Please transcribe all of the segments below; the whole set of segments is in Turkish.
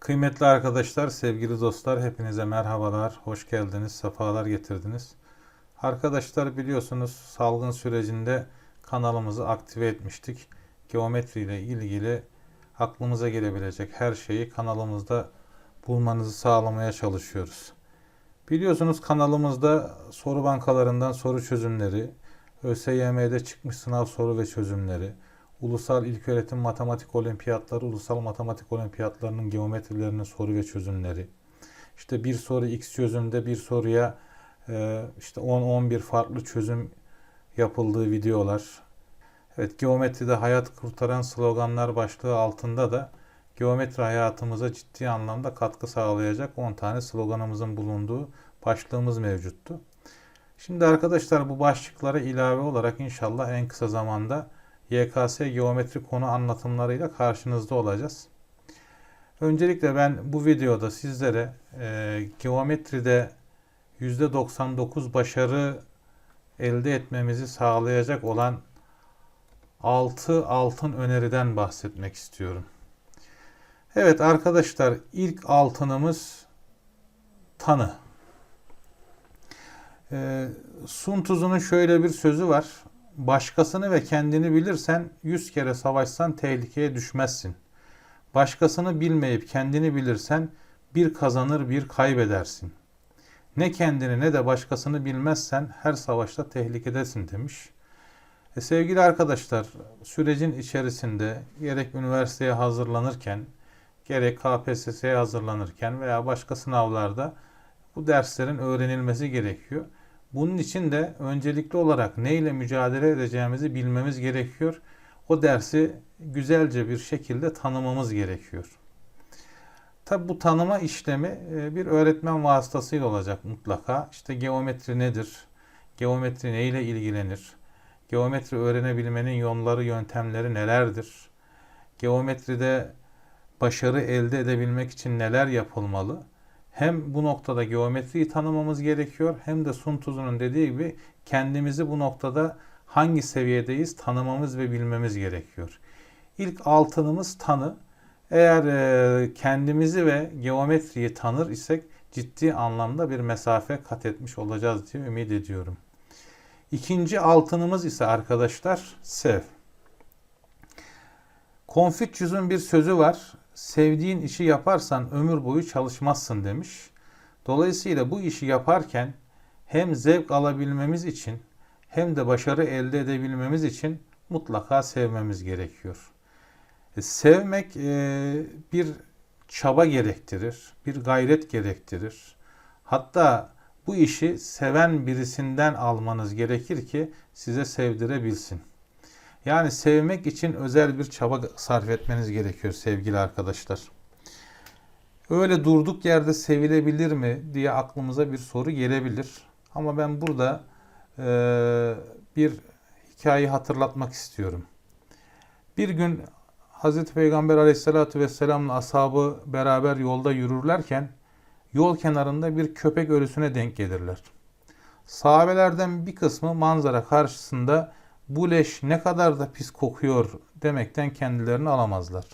Kıymetli arkadaşlar, sevgili dostlar, hepinize merhabalar, hoş geldiniz, sefalar getirdiniz. Arkadaşlar biliyorsunuz salgın sürecinde kanalımızı aktive etmiştik. Geometri ile ilgili aklımıza gelebilecek her şeyi kanalımızda bulmanızı sağlamaya çalışıyoruz. Biliyorsunuz kanalımızda soru bankalarından soru çözümleri, ÖSYM'de çıkmış sınav soru ve çözümleri, Ulusal İlköğretim Matematik Olimpiyatları, Ulusal Matematik Olimpiyatlarının geometrilerinin soru ve çözümleri. İşte bir soru X çözümde bir soruya e, işte 10-11 farklı çözüm yapıldığı videolar. Evet, geometride hayat kurtaran sloganlar başlığı altında da geometri hayatımıza ciddi anlamda katkı sağlayacak 10 tane sloganımızın bulunduğu başlığımız mevcuttu. Şimdi arkadaşlar bu başlıklara ilave olarak inşallah en kısa zamanda YKS geometri konu anlatımlarıyla karşınızda olacağız. Öncelikle ben bu videoda sizlere e, geometride %99 başarı elde etmemizi sağlayacak olan 6 altın öneriden bahsetmek istiyorum. Evet arkadaşlar ilk altınımız tanı. E, Sun Tzu'nun şöyle bir sözü var. Başkasını ve kendini bilirsen yüz kere savaşsan tehlikeye düşmezsin. Başkasını bilmeyip kendini bilirsen bir kazanır bir kaybedersin. Ne kendini ne de başkasını bilmezsen her savaşta tehlikedesin demiş. E sevgili arkadaşlar sürecin içerisinde gerek üniversiteye hazırlanırken gerek KPSS'ye hazırlanırken veya başka sınavlarda bu derslerin öğrenilmesi gerekiyor. Bunun için de öncelikli olarak ne ile mücadele edeceğimizi bilmemiz gerekiyor. O dersi güzelce bir şekilde tanımamız gerekiyor. Tabi bu tanıma işlemi e, bir öğretmen vasıtasıyla olacak mutlaka. İşte geometri nedir? Geometri ne ile ilgilenir? Geometri öğrenebilmenin yolları, yöntemleri nelerdir? Geometride başarı elde edebilmek için neler yapılmalı? Hem bu noktada geometriyi tanımamız gerekiyor hem de Sun Tzu'nun dediği gibi kendimizi bu noktada hangi seviyedeyiz tanımamız ve bilmemiz gerekiyor. İlk altınımız tanı. Eğer e, kendimizi ve geometriyi tanır isek ciddi anlamda bir mesafe kat etmiş olacağız diye ümit ediyorum. İkinci altınımız ise arkadaşlar sev. Konfüçyüs'ün bir sözü var sevdiğin işi yaparsan ömür boyu çalışmazsın demiş. Dolayısıyla bu işi yaparken hem zevk alabilmemiz için hem de başarı elde edebilmemiz için mutlaka sevmemiz gerekiyor. E, sevmek e, bir çaba gerektirir, bir gayret gerektirir. Hatta bu işi seven birisinden almanız gerekir ki size sevdirebilsin. Yani sevmek için özel bir çaba sarf etmeniz gerekiyor sevgili arkadaşlar. Öyle durduk yerde sevilebilir mi diye aklımıza bir soru gelebilir. Ama ben burada e, bir hikayeyi hatırlatmak istiyorum. Bir gün Hazreti Peygamber aleyhissalatü vesselamla ashabı beraber yolda yürürlerken yol kenarında bir köpek ölüsüne denk gelirler. Sahabelerden bir kısmı manzara karşısında bu leş ne kadar da pis kokuyor demekten kendilerini alamazlar.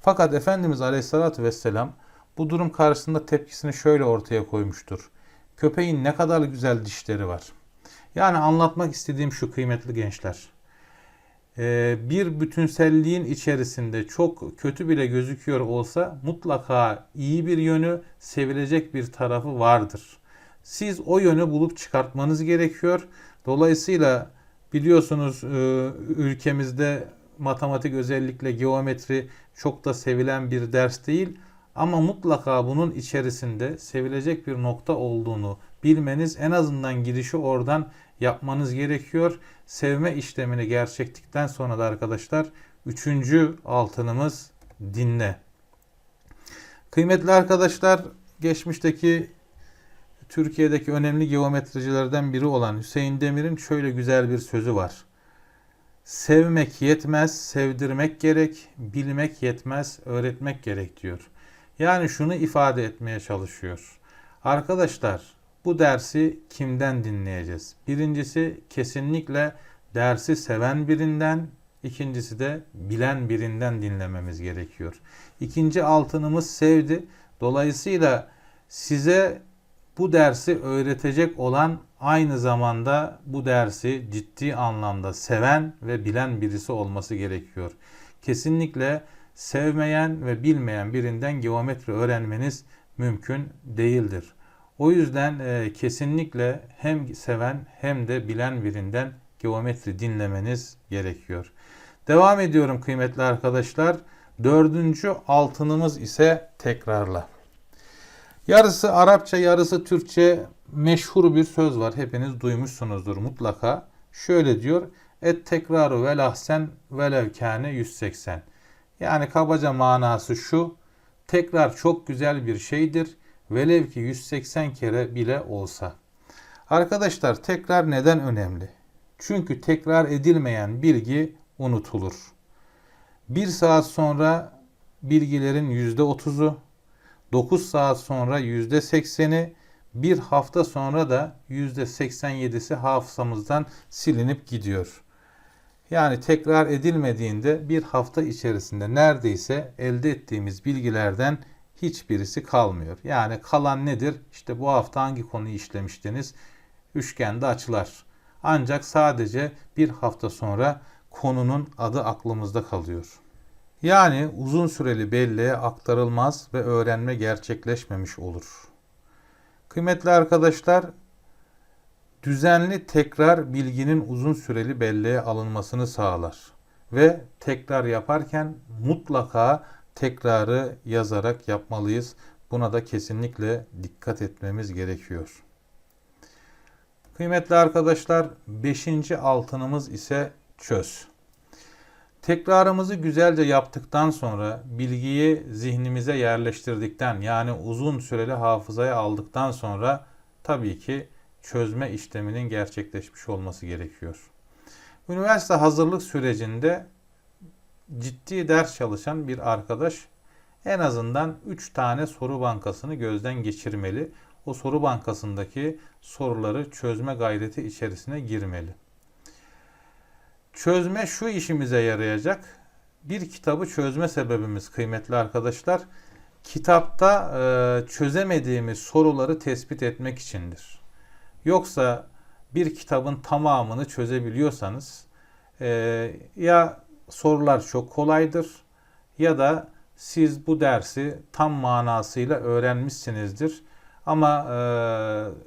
Fakat Efendimiz Aleyhisselatü Vesselam bu durum karşısında tepkisini şöyle ortaya koymuştur. Köpeğin ne kadar güzel dişleri var. Yani anlatmak istediğim şu kıymetli gençler. Ee, bir bütünselliğin içerisinde çok kötü bile gözüküyor olsa mutlaka iyi bir yönü, sevilecek bir tarafı vardır. Siz o yönü bulup çıkartmanız gerekiyor. Dolayısıyla Biliyorsunuz e, ülkemizde matematik özellikle geometri çok da sevilen bir ders değil. Ama mutlaka bunun içerisinde sevilecek bir nokta olduğunu bilmeniz en azından girişi oradan yapmanız gerekiyor. Sevme işlemini gerçektikten sonra da arkadaşlar üçüncü altınımız dinle. Kıymetli arkadaşlar geçmişteki Türkiye'deki önemli geometricilerden biri olan Hüseyin Demir'in şöyle güzel bir sözü var. Sevmek yetmez, sevdirmek gerek, bilmek yetmez, öğretmek gerek diyor. Yani şunu ifade etmeye çalışıyor. Arkadaşlar bu dersi kimden dinleyeceğiz? Birincisi kesinlikle dersi seven birinden, İkincisi de bilen birinden dinlememiz gerekiyor. İkinci altınımız sevdi. Dolayısıyla size bu dersi öğretecek olan aynı zamanda bu dersi ciddi anlamda seven ve bilen birisi olması gerekiyor. Kesinlikle sevmeyen ve bilmeyen birinden geometri öğrenmeniz mümkün değildir. O yüzden e, kesinlikle hem seven hem de bilen birinden geometri dinlemeniz gerekiyor. Devam ediyorum kıymetli arkadaşlar. Dördüncü altınımız ise tekrarla. Yarısı Arapça, yarısı Türkçe meşhur bir söz var. Hepiniz duymuşsunuzdur mutlaka. Şöyle diyor. Et tekraru vel ahsen velev kâne 180. Yani kabaca manası şu. Tekrar çok güzel bir şeydir. Velev ki 180 kere bile olsa. Arkadaşlar tekrar neden önemli? Çünkü tekrar edilmeyen bilgi unutulur. Bir saat sonra bilgilerin %30'u, 9 saat sonra %80'i, bir hafta sonra da %87'si hafızamızdan silinip gidiyor. Yani tekrar edilmediğinde bir hafta içerisinde neredeyse elde ettiğimiz bilgilerden hiçbirisi kalmıyor. Yani kalan nedir? İşte bu hafta hangi konuyu işlemiştiniz? Üçgende açılar. Ancak sadece bir hafta sonra konunun adı aklımızda kalıyor. Yani uzun süreli belleğe aktarılmaz ve öğrenme gerçekleşmemiş olur. Kıymetli arkadaşlar, düzenli tekrar bilginin uzun süreli belleğe alınmasını sağlar ve tekrar yaparken mutlaka tekrarı yazarak yapmalıyız. Buna da kesinlikle dikkat etmemiz gerekiyor. Kıymetli arkadaşlar, beşinci altınımız ise çöz. Tekrarımızı güzelce yaptıktan sonra bilgiyi zihnimize yerleştirdikten yani uzun süreli hafızaya aldıktan sonra tabii ki çözme işleminin gerçekleşmiş olması gerekiyor. Üniversite hazırlık sürecinde ciddi ders çalışan bir arkadaş en azından 3 tane soru bankasını gözden geçirmeli. O soru bankasındaki soruları çözme gayreti içerisine girmeli. Çözme şu işimize yarayacak. Bir kitabı çözme sebebimiz kıymetli arkadaşlar. Kitapta e, çözemediğimiz soruları tespit etmek içindir. Yoksa bir kitabın tamamını çözebiliyorsanız e, ya sorular çok kolaydır ya da siz bu dersi tam manasıyla öğrenmişsinizdir. Ama e,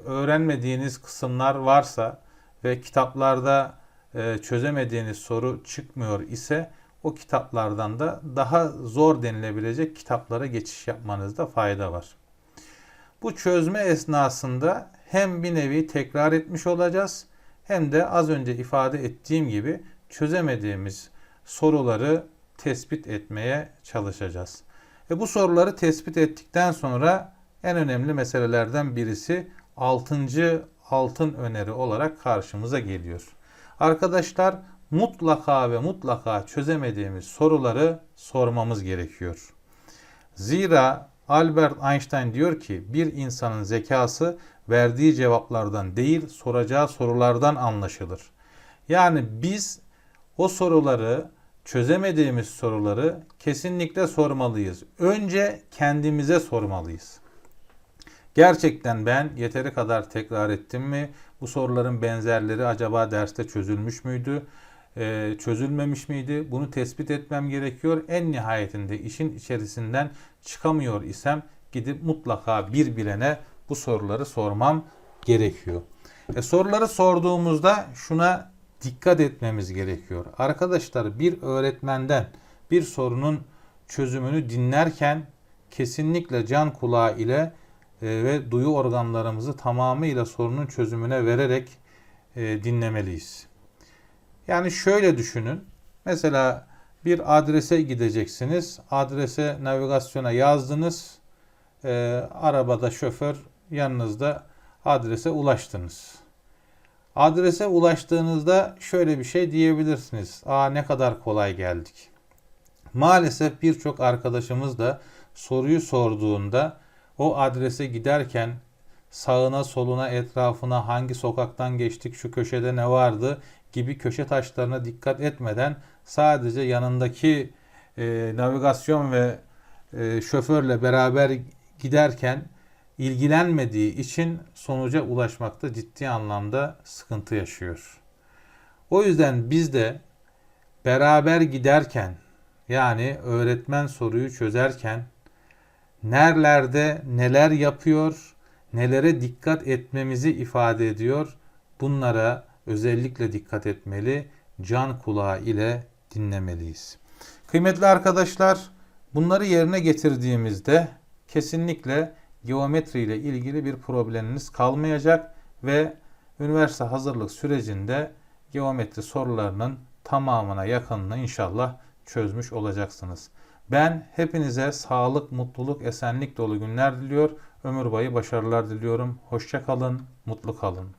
öğrenmediğiniz kısımlar varsa ve kitaplarda e, çözemediğiniz soru çıkmıyor ise o kitaplardan da daha zor denilebilecek kitaplara geçiş yapmanızda fayda var. Bu çözme esnasında hem bir nevi tekrar etmiş olacağız hem de az önce ifade ettiğim gibi çözemediğimiz soruları tespit etmeye çalışacağız. E bu soruları tespit ettikten sonra en önemli meselelerden birisi 6. altın öneri olarak karşımıza geliyor. Arkadaşlar mutlaka ve mutlaka çözemediğimiz soruları sormamız gerekiyor. Zira Albert Einstein diyor ki bir insanın zekası verdiği cevaplardan değil soracağı sorulardan anlaşılır. Yani biz o soruları çözemediğimiz soruları kesinlikle sormalıyız. Önce kendimize sormalıyız. Gerçekten ben yeteri kadar tekrar ettim mi? Bu soruların benzerleri acaba derste çözülmüş müydü? Ee, çözülmemiş miydi? Bunu tespit etmem gerekiyor. En nihayetinde işin içerisinden çıkamıyor isem gidip mutlaka bir bilene bu soruları sormam gerekiyor. E, soruları sorduğumuzda şuna dikkat etmemiz gerekiyor. Arkadaşlar bir öğretmenden bir sorunun çözümünü dinlerken kesinlikle can kulağı ile ve duyu organlarımızı tamamıyla sorunun çözümüne vererek e, dinlemeliyiz. Yani şöyle düşünün. Mesela bir adrese gideceksiniz. Adrese navigasyona yazdınız. E, arabada şoför yanınızda adrese ulaştınız. Adrese ulaştığınızda şöyle bir şey diyebilirsiniz. Aa ne kadar kolay geldik. Maalesef birçok arkadaşımız da soruyu sorduğunda o adrese giderken sağına soluna etrafına hangi sokaktan geçtik şu köşede ne vardı gibi köşe taşlarına dikkat etmeden sadece yanındaki e, navigasyon ve e, şoförle beraber giderken ilgilenmediği için sonuca ulaşmakta ciddi anlamda sıkıntı yaşıyor. O yüzden biz de beraber giderken yani öğretmen soruyu çözerken nerelerde neler yapıyor, nelere dikkat etmemizi ifade ediyor. Bunlara özellikle dikkat etmeli, can kulağı ile dinlemeliyiz. Kıymetli arkadaşlar, bunları yerine getirdiğimizde kesinlikle geometri ile ilgili bir probleminiz kalmayacak ve üniversite hazırlık sürecinde geometri sorularının tamamına yakınını inşallah çözmüş olacaksınız. Ben hepinize sağlık, mutluluk, esenlik dolu günler diliyor. Ömür boyu başarılar diliyorum. Hoşça kalın, mutlu kalın.